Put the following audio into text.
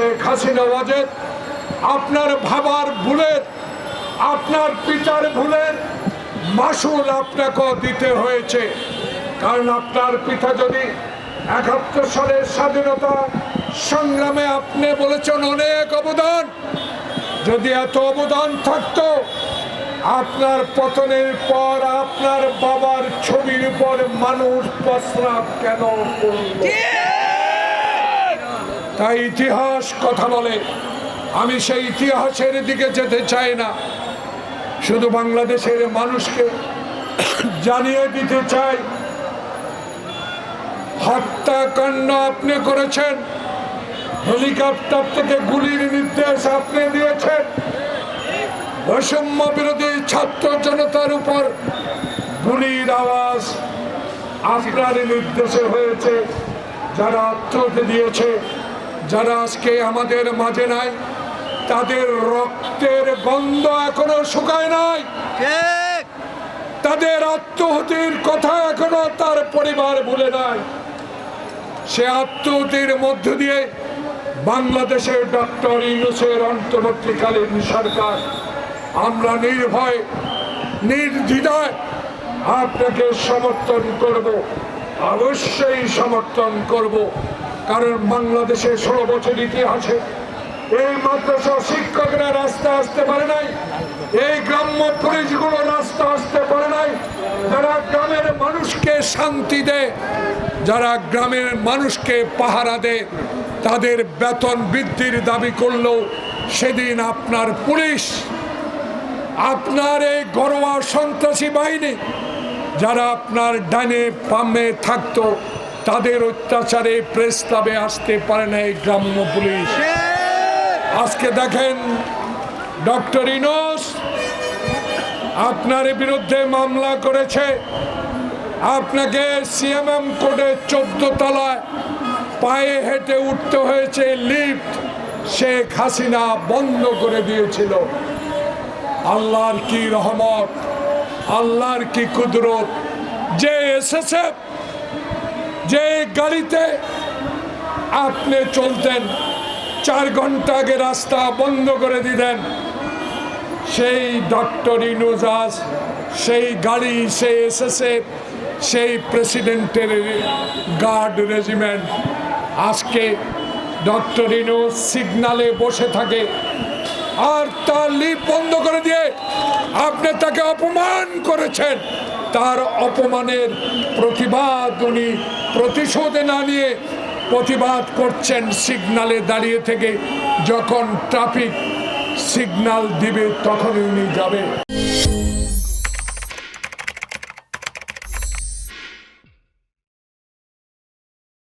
শেখ হাসিনা ওয়াজেদ, আপনার ভাবার ভুলের, আপনার পিতার ভুলের মাসুল আপনাকে দিতে হয়েছে। কারণ আপনার পিতা যদি একাত্তর সালের স্বাধীনতা সংগ্রামে আপনি বলেছেন অনেক অবদান, যদি এত অবদান থাকতো, আপনার পতনের পর আপনার বাবার ছবির উপর মানুষ প্রস্রাব কেন করল? তাই ইতিহাস কথা বলে। আমি সেই ইতিহাসের দিকে যেতে চাই না। শুধু বাংলাদেশের মানুষকে জানিয়ে দিতে চাই। হত্যাকাণ্ড আপনি করেছেন। হেলিকপ্টার থেকে গুলির নির্দেশ আপনি দিয়েছেন। বৈষম্য বিরোধী ছাত্র জনতার উপর গুলির আওয়াজ আপনার নির্দেশে হয়েছে। যারা আত্মহত্যা দিয়েছে যারা আজকে আমাদের মাঝে নাই তাদের রক্তের গন্ধ এখনও শুকায় নাই। তাদের আত্মহতির কথা এখনও তার পরিবার ভুলে নাই। সে আত্মহতির মধ্য দিয়ে বাংলাদেশের ডক্টর ইউনুসের অন্তর্বর্তীকালীন সরকার আমরা নির্ভয় নির্দ্বিধায় আপনাকে সমর্থন করব অবশ্যই সমর্থন করব। কারণ বাংলাদেশের ষোলো বছর ইতিহাসে এই মাদ্রাসা শিক্ষকরা রাস্তা আসতে পারে নাই, এই গ্রাম্য পুলিশগুলো রাস্তা আসতে পারে নাই। যারা গ্রামের মানুষকে শান্তি দেয়, যারা গ্রামের মানুষকে পাহারা দেয়, তাদের বেতন বৃদ্ধির দাবি করলেও সেদিন আপনার পুলিশ, আপনার এই ঘরোয়া সন্ত্রাসী বাহিনী, যারা আপনার ডানে পামে থাকতো তাদের অত্যাচারে প্রেস ক্লাবে আসতে পারে না এই গ্রাম্য পুলিশ। আজকে দেখেন ডক্টর ইনোস আপনার বিরুদ্ধে মামলা করেছে। আপনাকে সিএমএম কোর্টে চোদ্দ তলায় পায়ে হেঁটে উঠতে হয়েছে, লিফট শেখ হাসিনা বন্ধ করে দিয়েছিল। আল্লাহর কি রহমত, আল্লাহর কি কুদরত। যে এসেছে যে গাড়িতে আপনি চলতেন, চার ঘণ্টা আগে রাস্তা বন্ধ করে দিলেন সেই ডক্টর ইনুজাস সেই গাড়ি, সেই এসেছে সেই প্রেসিডেন্টের গার্ড রেজিমেন্ট, আজকে ডক্টর ইনু সিগনালে বসে থাকে আর তার লিপ বন্ধ করে দিয়ে আপনি তাকে অপমান করেছেন। তার অপমানের প্রতিবাদ উনি প্রতিশোধে না নিয়ে প্রতিবাদ করছেন সিগনালে দাঁড়িয়ে থেকে। যখন ট্রাফিক সিগনাল দিবে তখন উনি যাবে।